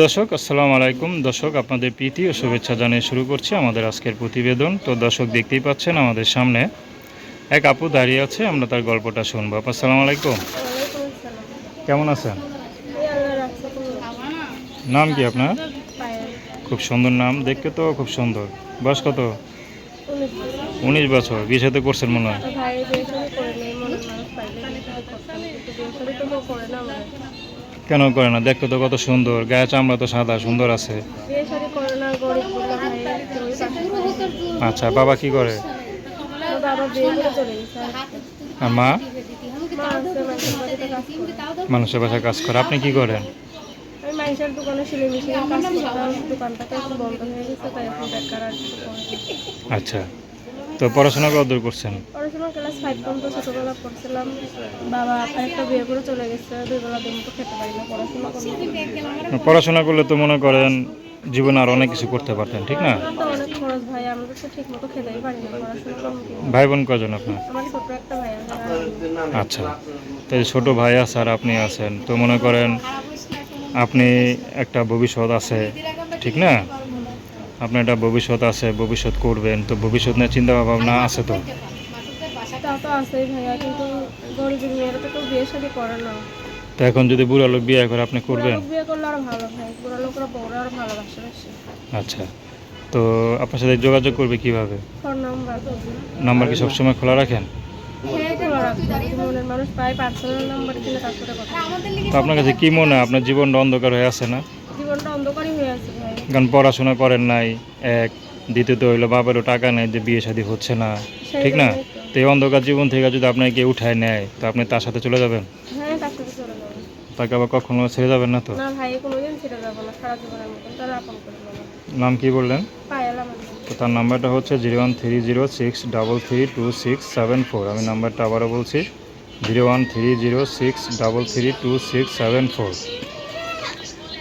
দর্শক, আসসালামু আলাইকুম। দর্শক, আপনাদের প্রীতি ও শুভেচ্ছা জানিয়ে শুরু করছি আমাদের আজকের প্রতিবেদন। তো দর্শক, দেখতেই পাচ্ছেন আমাদের সামনে এক আপু দাঁড়িয়ে আছে, আমরা তার গল্পটা শুনব। আপু, আসসালামু আলাইকুম। কেমন আছেন? নাম কি আপনার? খুব সুন্দর নাম, দেখতে তো খুব সুন্দর। বয়স কত? উনিশ বছর। বিয়ে করছেন মনে হয় তো ভাই বিয়ে শাদী করে নেই, মনের মানুষ পাইলে বিয়ে শাদী করতাম। কিন্তু বিয়ে শাদী তো কেউ করে না আমাদের। কেন করে না দেখতে তো কত সুন্দর গায়ে চামড়া তো সাদা, সুন্দর আছে। আচ্ছা বাবা কি করে। আর মা মানুষের। বাসায় কাজ করে আপনি কি করেন। আচ্ছা তো পড়াশোনা কতদূর করছেন? পড়াশোনা ক্লাস ফাইভ পর্যন্ত ছোটবেলা পড়ছিলাম। বাবা একটা বিয়ে করে চলে গেছে দুই বেলা দিন তো খেতে পারি না পড়াশোনা পড়াশোনা করলে তো মনে করেন জীবনে আর অনেক কিছু করতে পারতেন ঠিক না? অনেক খরচ ভাই আমরা তো ঠিক মতো খেতেই পারি না পড়াশোনা ভাই বোন কজন আপনার? আমার ছোট একটা ভাই আছে আর আমি। আচ্ছা তো এই ছোট ভাই আছে আর আপনি আছেন তো মনে করেন আপনি একটা ভবিষ্যৎ আছে ঠিক না? আপনার একটা ভবিষ্যৎ আছে ভবিষ্যৎ করবেন তো ভবিষ্যৎ নিয়ে চিন্তা ভাবনা আছে তো? তা তো আছেই ভাইয়া কিন্তু গরিবের মেয়েরা তো কেউ বিয়ে শাদী করে না। তো এখন যদি বুড়া লোক বিয়ে করে আপনি করবেন? বিয়ে করলে আরও ভালো ভাই বুড়া লোকরা বউরা আরও ভালোবাসে বেশি। আচ্ছা তো আপনার সাথে যোগাযোগ করবে কীভাবে? ফোন নাম্বার নাম্বার কি সবসময় খোলা রাখেন? বলব। তো আপনার কাছে কি মনে হয় আপনার জীবনটা অন্ধকার হয়ে আছে না? জীবনটা অন্ধকারই হয়ে আছে ভাই কারণ পড়াশোনা করেন নাই এক। দ্বিতীয়ত হইল বাবারও টাকা নেই যে বিয়ে শাদী হচ্ছে না। ঠিক না? তো। এই অন্ধকার জীবন থেকে যদি আপনাকে কেউ উঠায় নেয় তো আপনি তার সাথে চলে যাবেন? হ্যাঁ তাকে আবার কখনো ছেড়ে যাবেন না তো? নাম কি বললেন। তো তার নাম্বারটা হচ্ছে zero one three zero six double three two six seven four. আমি নাম্বারটা আবারও বলছি zero one three zero six double three two six seven four.